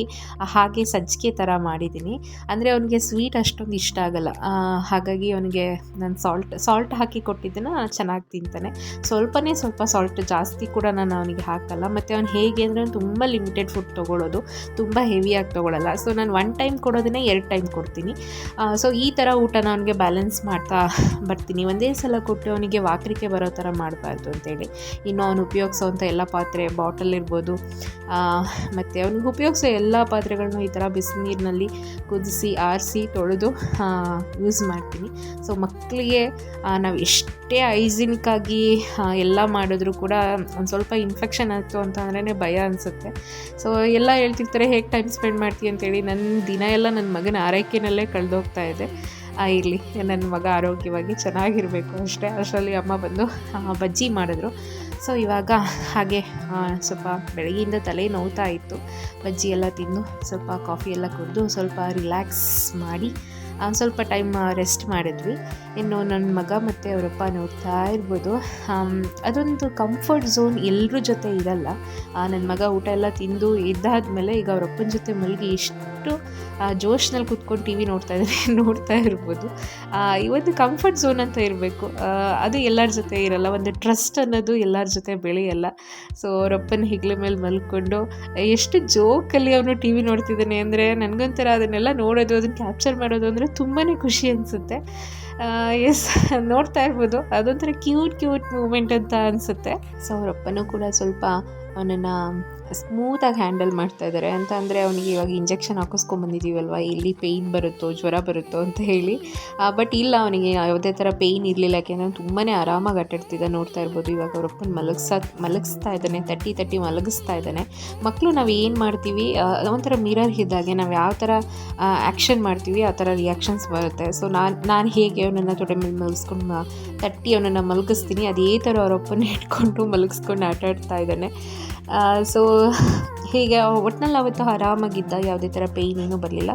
Speaker 1: ಹಾಗೆ ಸಜ್ಜಿಗೆ ಥರ ಮಾಡಿದ್ದೀನಿ. ಅಂದರೆ ಅವನಿಗೆ ಸ್ವೀಟ್ ಅಷ್ಟೊಂದು ಇಷ್ಟ ಆಗಲ್ಲ. ಹಾಗಾಗಿ ಅವನಿಗೆ ನಾನು ಸಾಲ್ಟ್ ಸಾಲ್ಟ್ ಹಾಕಿ ಕೊಟ್ಟಿದ್ದನ್ನು ಚೆನ್ನಾಗಿ ತಿಂತಾನೆ. ಸ್ವಲ್ಪನೇ ಸ್ವಲ್ಪ ಸಾಲ್ಟ್ ಜಾಸ್ತಿ ಕೂಡ ನಾನು ಅವನಿಗೆ ಹಾಕಲ್ಲ. ಮತ್ತು ಅವ್ನು ಹೇಗೆ ಅಂದರೆ ಅವ್ನು ತುಂಬ ಲಿಮಿಟೆಡ್ ಫುಡ್ ತೊಗೊಳ್ಳೋದು ತುಂಬ ಹೆವಿಯಾಗಿ ತೊಗೊಳ್ಳಲ್ಲ ಸೊ ನಾನು ಒನ್ ಟೈಮ್ ಕೊಡೋದನ್ನೇ ಎರಡು ಟೈಮ್ ಕೊಡ್ತೀನಿ. ಸೊ ಈ ಥರ ಊಟನ ಅವನಿಗೆ ಬ್ಯಾಲೆನ್ಸ್ ಮಾಡ್ತಾ ಬರ್ತೀನಿ. ಒಂದೇ ಸಲ ಕೊಟ್ಟು ಅವನಿಗೆ ವಾಕರಿಕೆ ಬರೋ ಥರ ಮಾಡಬಾರ್ದು ಅಂತೇಳಿ. ಇನ್ನು ಅವನು ಉಪಯೋಗಿಸೋವಂಥ ಎಲ್ಲ ಪಾತ್ರೆ ಬಾಟಲ್ ಇರ್ಬೋದು ಮತ್ತು ಅವನಿಗೆ ಉಪಯೋಗಿಸೋ ಎಲ್ಲ ಪಾತ್ರೆಗಳನ್ನೂ ಈ ಥರ ಬಿಸಿನೀರಿನಲ್ಲಿ ಕುದಿಸಿ, ಆರಿಸಿ, ತೊಳೆದು ಯೂಸ್ ಮಾಡ್ತೀನಿ. ಸೊ ಮಕ್ಕಳಿಗೆ ನಾವು ಎಷ್ಟೇ ಹೈಜಿನಿಕ್ಕಾಗಿ ಎಲ್ಲ ಮಾಡಿದ್ರು ಕೂಡ ಒಂದು ಸ್ವಲ್ಪ ಇನ್ಫೆಕ್ಷನ್ ಆಯಿತು ಅಂತ ಅಂದ್ರೆ ಭಯ ಅನಿಸುತ್ತೆ. ಸೊ ಎಲ್ಲ ಹೇಳ್ತಿರ್ತಾರೆ, ಹೇಗೆ ಟೈಮ್ ಸ್ಪೆಂಡ್ ಮಾಡ್ತೀವಿ ಅಂತೇಳಿ. ನನ್ನ ದಿನ ಎಲ್ಲ ನನ್ನ ಮಗನ ಆರೈಕೆಯಲ್ಲೇ ಕಳೆದೋಗ್ತಾ ಇದೆ. ಇರಲಿ. ನನ್ನ ಮಗ ಆರೋಗ್ಯವಾಗಿ ಚೆನ್ನಾಗಿರಬೇಕು ಅಷ್ಟೇ. ಅಷ್ಟರಲ್ಲಿ ಅಮ್ಮ ಬಂದು ಬಜ್ಜಿ ಮಾಡಿದ್ರು. ಸೊ ಇವಾಗ ಹಾಗೆ ಸ್ವಲ್ಪ ಬೆಳಗ್ಗೆಯಿಂದ ತಲೆ ನೋವ್ತಾ ಇತ್ತು. ಬಜ್ಜಿ ಎಲ್ಲ ತಿಂದು ಸ್ವಲ್ಪ ಕಾಫಿ ಎಲ್ಲ ಕುಡಿದು ಸ್ವಲ್ಪ ರಿಲ್ಯಾಕ್ಸ್ ಮಾಡಿ ಸ್ವಲ್ಪ ಟೈಮ್ ರೆಸ್ಟ್ ಮಾಡಿದ್ವಿ. ಇನ್ನು ನನ್ನ ಮಗ ಮತ್ತು ಅವರಪ್ಪ ನೋಡ್ತಾ ಇರ್ಬೋದು. ಅದೊಂದು ಕಂಫರ್ಟ್ ಝೋನ್ ಎಲ್ಲರ ಜೊತೆ ಇರಲ್ಲ. ನನ್ನ ಮಗ ಊಟ ಎಲ್ಲ ತಿಂದು ಇದ್ದಾದಮೇಲೆ ಈಗ ಅವರಪ್ಪನ ಜೊತೆ ಮಲಗಿ ಇಷ್ಟು ಜೋಶ್ನಲ್ಲಿ ಕುತ್ಕೊಂಡು ಟಿ ವಿ ನೋಡ್ತಾ ಇದ್ದಾರೆ ನೋಡ್ತಾ ಇರ್ಬೋದು. ಈ ಒಂದು ಕಂಫರ್ಟ್ ಝೋನ್ ಅಂತ ಇರಬೇಕು. ಅದು ಎಲ್ಲರ ಜೊತೆ ಇರಲ್ಲ. ಒಂದು ಟ್ರಸ್ಟ್ ಅನ್ನೋದು ಎಲ್ಲರ ಜೊತೆ ಬೆಳೆಯಲ್ಲ. ಸೊ ಅವರಪ್ಪನ ಹಿಗ್ಲೆ ಮೇಲೆ ಮಲ್ಕೊಂಡು, ಎಷ್ಟು ಜೋಕಲ್ಲಿ ಅವನು ಟಿ ವಿ ನೋಡ್ತಿದ್ದಾನೆ ಅಂದರೆ ನನಗೊಂಥರ ಅದನ್ನೆಲ್ಲ ನೋಡೋದು ಅದನ್ನು ಕ್ಯಾಪ್ಚರ್ ಮಾಡೋದು ಅಂದರೆ ತುಂಬಾ ಖುಷಿ ಅನಿಸುತ್ತೆ. ಎಸ್ ನೋಡ್ತಾ ಇರ್ಬೋದು. ಅದೊಂಥರ ಕ್ಯೂಟ್ ಕ್ಯೂಟ್ ಮೂಮೆಂಟ್ ಅಂತ ಅನಿಸುತ್ತೆ. ಸೊ ಅವರಪ್ಪನೂ ಕೂಡ ಸ್ವಲ್ಪ ಅವನನ್ನು ಸ್ಮೂತಾಗಿ ಹ್ಯಾಂಡಲ್ ಮಾಡ್ತಾ ಇದ್ದಾರೆ ಅಂತ ಅಂದರೆ ಅವನಿಗೆ ಇವಾಗ ಇಂಜೆಕ್ಷನ್ ಹಾಕಿಸ್ಕೊಂಬಂದಿದ್ದೀವಲ್ವ ಇಲ್ಲಿ ಪೇಯ್ನ್ ಬರುತ್ತೋ, ಜ್ವರ ಬರುತ್ತೋ ಅಂತ ಹೇಳಿ. ಬಟ್ ಇಲ್ಲ, ಅವನಿಗೆ ಯಾವುದೇ ಥರ ಪೇಯ್ನ್ ಇರಲಿಲ್ಲ. ಯಾಕೆಂದರೆ ತುಂಬಾ ಆರಾಮಾಗಿ ಆಟಾಡ್ತಿದ್ದ ನೋಡ್ತಾ ಇರ್ಬೋದು. ಇವಾಗ ಅವರಪ್ಪನ ಮಲಗಿಸಾ, ಮಲಗಿಸ್ತಾ ಇದ್ದಾನೆ, ತಟ್ಟಿ ತಟ್ಟಿ ಮಲಗಿಸ್ತಾ ಇದ್ದಾನೆ. ಮಕ್ಕಳು ನಾವು ಏನು ಮಾಡ್ತೀವಿ? ಒಂಥರ ಮಿರರ್ ಇದ್ದಾಗೆ ನಾವು ಯಾವ ಥರ ಆ್ಯಕ್ಷನ್ ಮಾಡ್ತೀವಿ, ಆ ಥರ ರಿಯಾಕ್ಷನ್ಸ್ ಬರುತ್ತೆ. ಸೊ ನಾನು ನಾನು ಹೇಗೆ ಅವನನ್ನು ತೊಡೆ ಮೇಲೆ ಮಲಗಿಸ್ಕೊಂಡು ತಟ್ಟಿ ಅವನನ್ನು ಮಲಗಿಸ್ತೀನಿ, ಅದೇ ಥರ ಅವರಪ್ಪನ ಇಟ್ಕೊಂಡು ಮಲಗಿಸ್ಕೊಂಡು ಆಟಾಡ್ತಾ ಇದ್ದಾನೆ. ಸೊ ಹೀಗೆ ಒಟ್ನಲ್ಲಿ ಅವತ್ತು ಆರಾಮಾಗಿದ್ದ, ಯಾವುದೇ ಥರ ಪೇಯ್ನ್ ಏನೂ ಬರಲಿಲ್ಲ.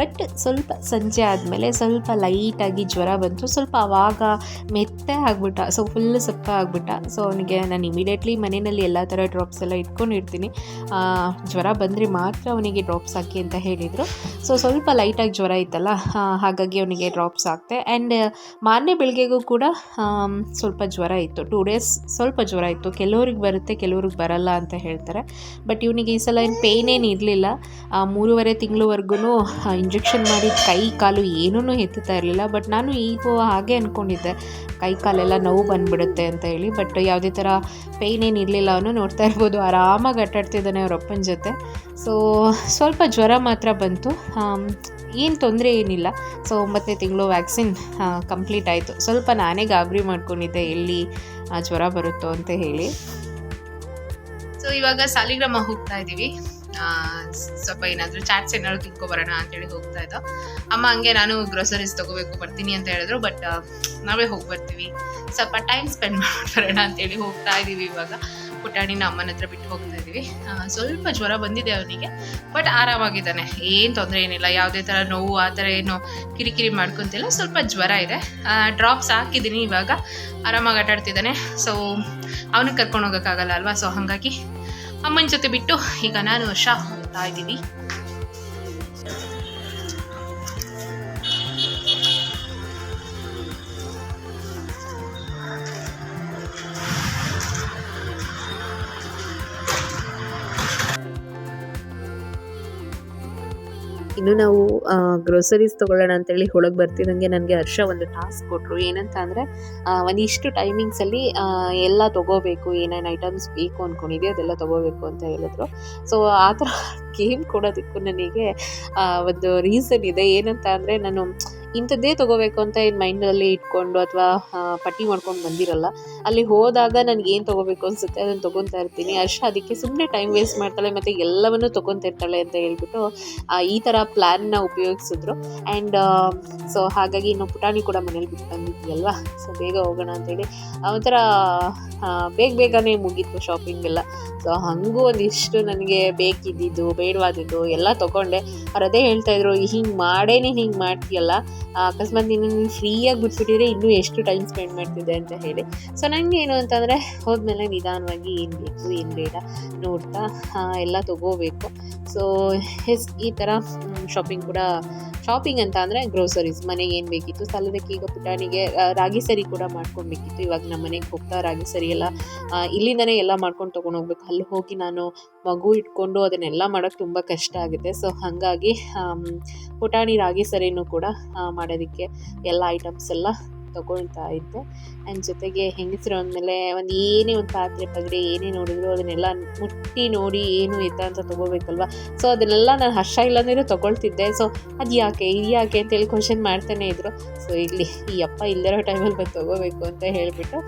Speaker 1: ಬಟ್ ಸ್ವಲ್ಪ ಸಂಜೆ ಆದಮೇಲೆ ಸ್ವಲ್ಪ ಲೈಟಾಗಿ ಜ್ವರ ಬಂತು. ಸ್ವಲ್ಪ ಆವಾಗ ಮೆತ್ತೆ ಆಗ್ಬಿಟ್ಟ ಸೊ ಫುಲ್ ಸಪ್ಪ ಆಗ್ಬಿಟ್ಟ. ಸೊ ಅವನಿಗೆ ನಾನು ಇಮಿಡಿಯೇಟ್ಲಿ ಮನೆಯಲ್ಲಿ ಎಲ್ಲ ಥರ ಡ್ರಾಪ್ಸ್ ಎಲ್ಲ ಇಟ್ಕೊಂಡಿರ್ತೀನಿ. ಜ್ವರ ಬಂದರೆ ಮಾತ್ರ ಅವನಿಗೆ ಡ್ರಾಪ್ಸ್ ಹಾಕಿ ಅಂತ ಹೇಳಿದರು. ಸೊ ಸ್ವಲ್ಪ ಲೈಟಾಗಿ ಜ್ವರ ಇತ್ತಲ್ಲ ಹಾಗಾಗಿ ಅವನಿಗೆ ಡ್ರಾಪ್ಸ್ ಹಾಕ್ತೆ ಆ್ಯಂಡ್ ಮಾರನೇ ಬೆಳಗ್ಗೆಗೂ ಕೂಡ ಸ್ವಲ್ಪ ಜ್ವರ ಇತ್ತು. ಟೂ ಡೇಸ್ ಸ್ವಲ್ಪ ಜ್ವರ ಇತ್ತು. ಕೆಲವ್ರಿಗೆ ಬರುತ್ತೆ, ಕೆಲವ್ರಿಗೆ ಬರಲ್ಲ ಅಂತ ಹೇಳ್ತಾರೆ. ಬಟ್ ಇವನಿಗೆ
Speaker 8: ಸಲ ಏನು ಪೇಯ್ನ್ ಏನು ಇರಲಿಲ್ಲ. ಮೂರುವರೆ ತಿಂಗಳವರೆಗೂ ಇಂಜೆಕ್ಷನ್ ಮಾಡಿ ಕೈ, ಕಾಲು ಏನೂ ಎತ್ತುತ್ತಾ ಇರಲಿಲ್ಲ. ಬಟ್ ನಾನು ಈಗ ಹಾಗೆ ಅಂದ್ಕೊಂಡಿದ್ದೆ ಕೈ, ಕಾಲೆಲ್ಲ ನೋವು ಬಂದುಬಿಡುತ್ತೆ ಅಂತ ಹೇಳಿ. ಬಟ್ ಯಾವುದೇ ಥರ ಪೇಯ್ನ್ ಏನು ಇರಲಿಲ್ಲ ಅವನು ನೋಡ್ತಾ ಇರ್ಬೋದು. ಆರಾಮಾಗಿ ಆಟಾಡ್ತಿದ್ದಾನೆ ಅವ್ರ ಅಪ್ಪನ ಜೊತೆ. ಸೊ ಸ್ವಲ್ಪ ಜ್ವರ ಮಾತ್ರ ಬಂತು. ಏನು ತೊಂದರೆ ಏನಿಲ್ಲ. ಸೊ ಒಂಬತ್ತನೇ ತಿಂಗಳು ವ್ಯಾಕ್ಸಿನ್ ಕಂಪ್ಲೀಟ್ ಆಯಿತು. ಸ್ವಲ್ಪ ನಾನೇ ಗಾಬರಿ ಮಾಡ್ಕೊಂಡಿದ್ದೆ. ಎಲ್ಲಿ ಜ್ವರ ಬರುತ್ತೋ ಅಂತ ಹೇಳಿ. ಇವಾಗ ಸಾಲಿಗ್ರಾಮ ಹೋಗ್ತಾ ಇದ್ದೀವಿ ಸ್ವಲ್ಪ ಏನಾದರೂ ಚಾಟ್ಸ್ ಏನಾದ್ರು ತಿನ್ಕೊಬರೋಣ ಅಂತೇಳಿ ಹೋಗ್ತಾ ಇದ್ದೋ. ಅಮ್ಮ, ಹಂಗೆ ನಾನು ಗ್ರೋಸರೀಸ್ ತಗೋಬೇಕು, ಬರ್ತೀನಿ ಅಂತ ಹೇಳಿದ್ರು ಬಟ್ ನಾವೇ ಹೋಗಿ ಬರ್ತೀವಿ ಸ್ವಲ್ಪ ಟೈಮ್ ಸ್ಪೆಂಡ್ ಮಾಡ್ಬರೋಣ ಅಂತೇಳಿ ಹೋಗ್ತಾ ಇದ್ದೀವಿ ಇವಾಗ. ಪುಟಾಣಿನ ಅಮ್ಮನ ಹತ್ರ ಬಿಟ್ಟು ಹೋಗ್ತಾ ಇದೀವಿ. ಸ್ವಲ್ಪ ಜ್ವರ ಬಂದಿದೆ ಅವನಿಗೆ ಬಟ್ ಆರಾಮಾಗಿದ್ದಾನೆ. ಏನು ತೊಂದರೆ ಏನಿಲ್ಲ, ಯಾವುದೇ ಥರ ನೋವು, ಆ ಥರ ಏನು ಕಿರಿಕಿರಿ ಮಾಡ್ಕೊತಿಲ್ಲ, ಸ್ವಲ್ಪ ಜ್ವರ ಇದೆ. ಡ್ರಾಪ್ಸ್ ಹಾಕಿದ್ದೀನಿ ಇವಾಗ. ಆರಾಮಾಗಿ ಆಟಾಡ್ತಿದ್ದಾನೆ. ಸೊ ಅವನಿಗೆ ಕರ್ಕೊಂಡು ಹೋಗೋಕ್ಕಾಗಲ್ಲ ಅಲ್ವಾ? ಸೊ ಹಾಗಾಗಿ ಅಮ್ಮನ ಜೊತೆ ಬಿಟ್ಟು ಈಗ ನಾನು ವರ್ಷ ಹೋಗ್ತಾ ಇದ್ದೀವಿ
Speaker 1: ಇನ್ನು ನಾವು ಗ್ರೋಸರೀಸ್ ಅಂತ ಅಂತೇಳಿ ಒಳಗೆ ಬರ್ತಿದ್ದಂಗೆ ನನಗೆ ಹರ್ಷ ಒಂದು ಟಾಸ್ಕ್ ಕೊಟ್ಟರು ಏನಂತ ಅಂದರೆ ಒಂದಿಷ್ಟು ಟೈಮಿಂಗ್ಸಲ್ಲಿ ಎಲ್ಲ ತೊಗೋಬೇಕು, ಏನೇನು ಐಟಮ್ಸ್ ಬೇಕು ಅಂದ್ಕೊಂಡಿದ್ದೆ ಅದೆಲ್ಲ ತೊಗೋಬೇಕು ಅಂತ ಹೇಳಿದ್ರು. ಸೊ ಆ ಥರ ಗೇಮ್ ಕೊಡೋದಕ್ಕೂ ನನಗೆ ಒಂದು ರೀಸನ್ ಇದೆ. ಏನಂತ ಅಂದರೆ ನಾನು ಇಂಥದ್ದೇ ತೊಗೋಬೇಕು ಅಂತ ಏನು ಮೈಂಡಲ್ಲಿ ಇಟ್ಕೊಂಡು ಅಥವಾ ಪಟ್ಟಿ ಮಾಡ್ಕೊಂಡು ಬಂದಿರಲ್ಲ, ಅಲ್ಲಿ ಹೋದಾಗ ನನಗೆ ಏನು ತೊಗೋಬೇಕು ಅನಿಸುತ್ತೆ ಅದನ್ನು ತೊಗೊತಾ ಇರ್ತೀನಿ. ಅರ್ಷ ಅದಕ್ಕೆ ಸುಮ್ಮನೆ ಟೈಮ್ ವೇಸ್ಟ್ ಮಾಡ್ತಾಳೆ ಮತ್ತು ಎಲ್ಲವನ್ನೂ ತೊಗೊತಿರ್ತಾಳೆ ಅಂತ ಹೇಳ್ಬಿಟ್ಟು ಈ ಥರ ಪ್ಲ್ಯಾನ್ನ ಉಪಯೋಗಿಸಿದ್ರು. ಆ್ಯಂಡ್ ಸೊ ಹಾಗಾಗಿ ಇನ್ನು ಪುಟಾಣಿ ಕೂಡ ಮನೇಲಿ ಬಿಟ್ಟು ಬಂದಿದ್ವಿ ಸೊ ಬೇಗ ಹೋಗೋಣ ಅಂತೇಳಿ ಒಂಥರ ಬೇಗ ಬೇಗನೆ ಮುಗೀತು ಶಾಪಿಂಗ್ ಎಲ್ಲ. ಸೊ ಹಂಗೂ ಒಂದಿಷ್ಟು ನನಗೆ ಬೇಕಿದ್ದಿದ್ದು ಬೇಡವಾದದ್ದು ಎಲ್ಲ ತೊಗೊಂಡೆ. ಅವ್ರು ಅದೇ ಹೇಳ್ತಾಯಿದ್ರು ಹಿಂಗೆ ಮಾಡೇ ನೀನು ಹಿಂಗೆ ಮಾಡ್ತೀಯಲ್ಲ ಅಕಸ್ಮಾತ್ ನೀನು ಫ್ರೀಯಾಗಿ ಬಿಟ್ಬಿಟ್ಟಿದ್ರೆ ಇನ್ನೂ ಎಷ್ಟು ಟೈಮ್ ಸ್ಪೆಂಡ್ ಮಾಡ್ತಿದ್ದೆ ಅಂತ ಹೇಳಿ. ಸೊ ನನಗೆ ಏನು ಅಂತಂದರೆ, ಹೋದ್ಮೇಲೆ ನಿಧಾನವಾಗಿ ಏನು ಬೇಕು, ಏನು ಬೇಡ ನೋಡ್ತಾ ಎಲ್ಲ ತಗೋಬೇಕು. ಸೊ ಎಸ್, ಈ ಥರ ಶಾಪಿಂಗ್ ಕೂಡ ಶಾಪಿಂಗ್ ಅಂತ ಅಂದರೆ ಗ್ರೋಸರೀಸ್ ಮನೆಗೆ ಏನು ಬೇಕಿತ್ತು? ಸಾಲದಕ್ಕೆ ಈಗ ಪುಟಾಣಿಗೆ ರಾಗಿ ಸರಿ ಕೂಡ ಮಾಡ್ಕೊಳ್ಬೇಕಿತ್ತು ಇವಾಗ ನಮ್ಮ ಮನೆಗೆ ಹೋಗ್ತಾ ರಾಗಿ ಸರಿ ಎಲ್ಲ ಇಲ್ಲಿಂದನೇ ಎಲ್ಲ ಮಾಡ್ಕೊಂಡು ತೊಗೊಂಡು ಹೋಗ್ಬೇಕು. ಅಲ್ಲಿ ಹೋಗಿ ನಾನು ಮಗು ಇಟ್ಕೊಂಡು ಅದನ್ನೆಲ್ಲ ಮಾಡೋಕ್ಕೆ ತುಂಬ ಕಷ್ಟ ಆಗುತ್ತೆ. ಸೊ ಹಾಗಾಗಿ ಪುಟಾಣಿ, ರಾಗಿ ಸರಿನೂ ಕೂಡ ಮಾಡೋದಕ್ಕೆ ಎಲ್ಲ ಐಟಮ್ಸ್ ಎಲ್ಲ ತೊಗೊಳ್ತಾ ಇದ್ದೆ. ಆ್ಯಂಡ್ ಜೊತೆಗೆ ಹೆಂಗಸರು ಅಂದಮೇಲೆ ಒಂದು ಏನೇ ಒಂದು ಪಾತ್ರೆ ಪಗಡೆ ಏನೇ ನೋಡಿದ್ರು ಅದನ್ನೆಲ್ಲ ಮುಟ್ಟಿ ನೋಡಿ ಏನು ಇದ್ದ ಅಂತ ತೊಗೋಬೇಕಲ್ವ? ಸೊ ಅದನ್ನೆಲ್ಲ ನಾನು ಹರ್ಷ ಇಲ್ಲಾಂದ್ರೆ ತೊಗೊಳ್ತಿದ್ದೆ. ಸೊ ಅದು ಯಾಕೆ, ಇದು ಯಾಕೆ ಅಂತೇಳಿ ಕ್ವಶನ್ ಮಾಡ್ತಾನೆ ಇದ್ರು. ಸೊ ಇಲ್ಲಿ ಈ ಅಪ್ಪ ಇಲ್ಲದಿರೋ ಟೈಮಲ್ಲಿ ಬಂದು ತೊಗೋಬೇಕು ಅಂತ ಹೇಳಿಬಿಟ್ಟು.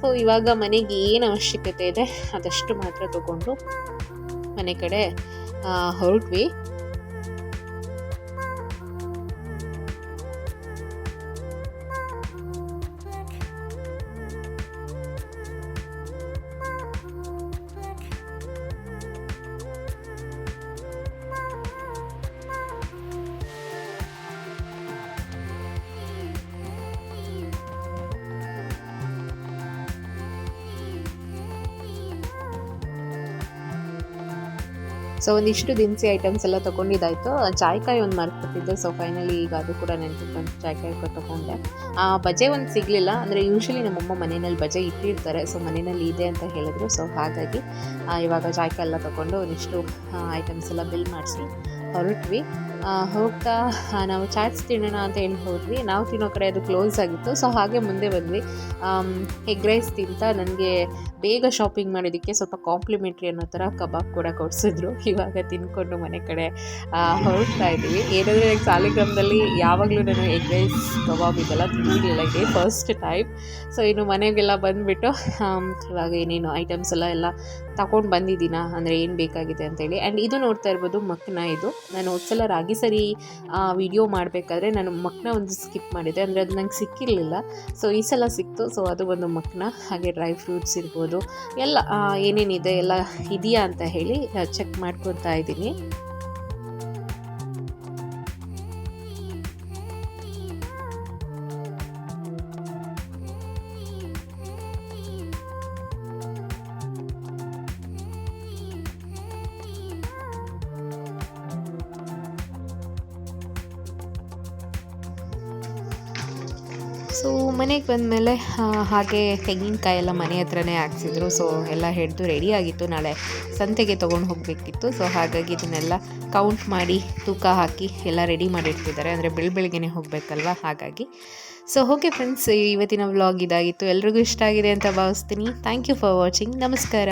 Speaker 1: ಸೊ ಇವಾಗ ಮನೆಗೆ ಏನು ಅವಶ್ಯಕತೆ ಇದೆ ಅದಷ್ಟು ಮಾತ್ರ ತೊಗೊಂಡು ಮನೆ ಕಡೆ ಹೊರಟ್ವಿ. ಸೊ ಒಂದಿಷ್ಟು ದಿನಸಿ ಐಟಮ್ಸ್ ಎಲ್ಲ ತೊಗೊಂಡಿದ್ದಾಯಿತು. ಜಾಯ್ಕಾಯಿ ಒಂದು ಮರ್ತ್ಬಿಟ್ಟಿದ್ದೆ ಸೊ ಫೈನಲಿ ಈಗ ಅದು ಕೂಡ ನೆನ್ಪಿಟ್ಕೊಂಡು ಜಾಯ್ಕಾಯಿ ಕೂಡ ತೊಗೊಂಡೆ. ಆ, ಬಜೆ ಒಂದು ಸಿಗಲಿಲ್ಲ. ಅಂದರೆ ಯೂಶ್ವಲಿ ನಮ್ಮಮ್ಮ ಮನೆಯಲ್ಲಿ ಬಜೆ ಇಟ್ಟಿರ್ತಾರೆ. ಸೊ ಮನೆಯಲ್ಲಿ ಇದೆ ಅಂತ ಹೇಳಿದ್ರು. ಸೊ ಹಾಗಾಗಿ ಇವಾಗ ಜಾಯ್ಕಾಯಿ ಎಲ್ಲ ತೊಗೊಂಡು ಒಂದಿಷ್ಟು ಐಟಮ್ಸ್ ಎಲ್ಲ ಬಿಲ್ ಮಾಡಿಸಿ ಹೊರಟ್ವಿ. ಹೋಗ್ತಾ ನಾವು ಚಾಟ್ಸ್ ತಿನ್ನೋಣ ಅಂತ ಹೇಳಿ ಹೋದ್ವಿ. ನಾವು ತಿನ್ನೋ ಕಡೆ ಅದು ಕ್ಲೋಸ್ ಆಗಿತ್ತು. ಸೊ ಹಾಗೆ ಮುಂದೆ ಬಂದ್ವಿ. ಎಗ್ ರೈಸ್ ತಿಂತ ನನಗೆ ಬೇಗ ಶಾಪಿಂಗ್ ಮಾಡೋದಕ್ಕೆ ಸ್ವಲ್ಪ ಕಾಂಪ್ಲಿಮೆಂಟ್ರಿ ಅನ್ನೋ ಥರ ಕಬಾಬ್ ಕೂಡ ಕೊಡಿಸಿದ್ರು. ಇವಾಗ ತಿನ್ಕೊಂಡು ಮನೆ ಕಡೆ ಹೊರಡ್ತಾ ಇದ್ದೀವಿ. ಏನಂದರೆ ನನಗೆ ಸಾಲಿಗ್ರಾಮದಲ್ಲಿ ಯಾವಾಗಲೂ ನಾನು ಎಗ್ ರೈಸ್ ಕಬಾಬ್ ಇದೆಲ್ಲ ತಿನ್ನಲಿಲ್ಲ ಇದೆ ಫಸ್ಟ್ ಟೈಮ್ ಸೊ ಇನ್ನು ಮನೆಗೆಲ್ಲ ಬಂದುಬಿಟ್ಟು ಇವಾಗ ಏನೇನು ಐಟಮ್ಸ್ ಎಲ್ಲ ಎಲ್ಲ ತಗೊಂಡು ಬಂದಿದ್ದೀನಾ? ಅಂದರೆ ಏನು ಬೇಕಾಗಿದೆ ಅಂತೇಳಿ ಆ್ಯಂಡ್ ಇದು ನೋಡ್ತಾ ಇರ್ಬೋದು ಮಕ್ಕನ ಇದು. ನಾನು ಹೋದ್ಸಲ ರಾಗಿ ಸರಿ ವಿಡಿಯೋ ಮಾಡಬೇಕಾದ್ರೆ ನಾನು ಮಕ್ಕನ ಒಂದು ಸ್ಕಿಪ್ ಮಾಡಿದ್ದೆ ಅಂದರೆ ಅದು ನಂಗೆ ಸಿಕ್ಕಿರಲಿಲ್ಲ. ಸೊ ಈ ಸಲ ಸಿಕ್ತು. ಸೊ ಅದು ಒಂದು ಮಕ್ಕನ ಹಾಗೆ ಡ್ರೈ ಫ್ರೂಟ್ಸ್ ಇರ್ಬೋದು. ಎಲ್ಲ ಏನೇನಿದೆ, ಎಲ್ಲ ಇದೆಯಾ ಅಂತ ಹೇಳಿ ಚೆಕ್ ಮಾಡ್ಕೊತಾ ಇದ್ದೀನಿ. ಸೊ ಮನೆಗೆ ಬಂದಮೇಲೆ ಹಾಗೆ ತೆಂಗಿನಕಾಯಿ ಎಲ್ಲ ಮನೆ ಹತ್ರನೇ ಹಾಕ್ಸಿದ್ರು. ಸೊ ಎಲ್ಲ ಹಿಡಿದು ರೆಡಿ ಆಗಿತ್ತು. ನಾಳೆ ಸಂತೆಗೆ ತೊಗೊಂಡು ಹೋಗಬೇಕಿತ್ತು. ಸೊ ಹಾಗಾಗಿ ಇದನ್ನೆಲ್ಲ ಕೌಂಟ್ ಮಾಡಿ ತೂಕ ಹಾಕಿ ಎಲ್ಲ ರೆಡಿ ಮಾಡಿರ್ತಿದ್ದಾರೆ ಅಂದರೆ ಬೆಳ ಬೆಳಗ್ಗೆನೆ ಹೋಗಬೇಕಲ್ವ? ಹಾಗಾಗಿ. ಸೊ ಓಕೆ ಫ್ರೆಂಡ್ಸ್ ಇವತ್ತಿನ ವ್ಲಾಗ್ ಇದಾಗಿತ್ತು. ಎಲ್ರಿಗೂ ಇಷ್ಟ ಆಗಿದೆ ಅಂತ ಭಾವಿಸ್ತೀನಿ. ಥ್ಯಾಂಕ್ ಯು ಫಾರ್ ವಾಚಿಂಗ್ ನಮಸ್ಕಾರ.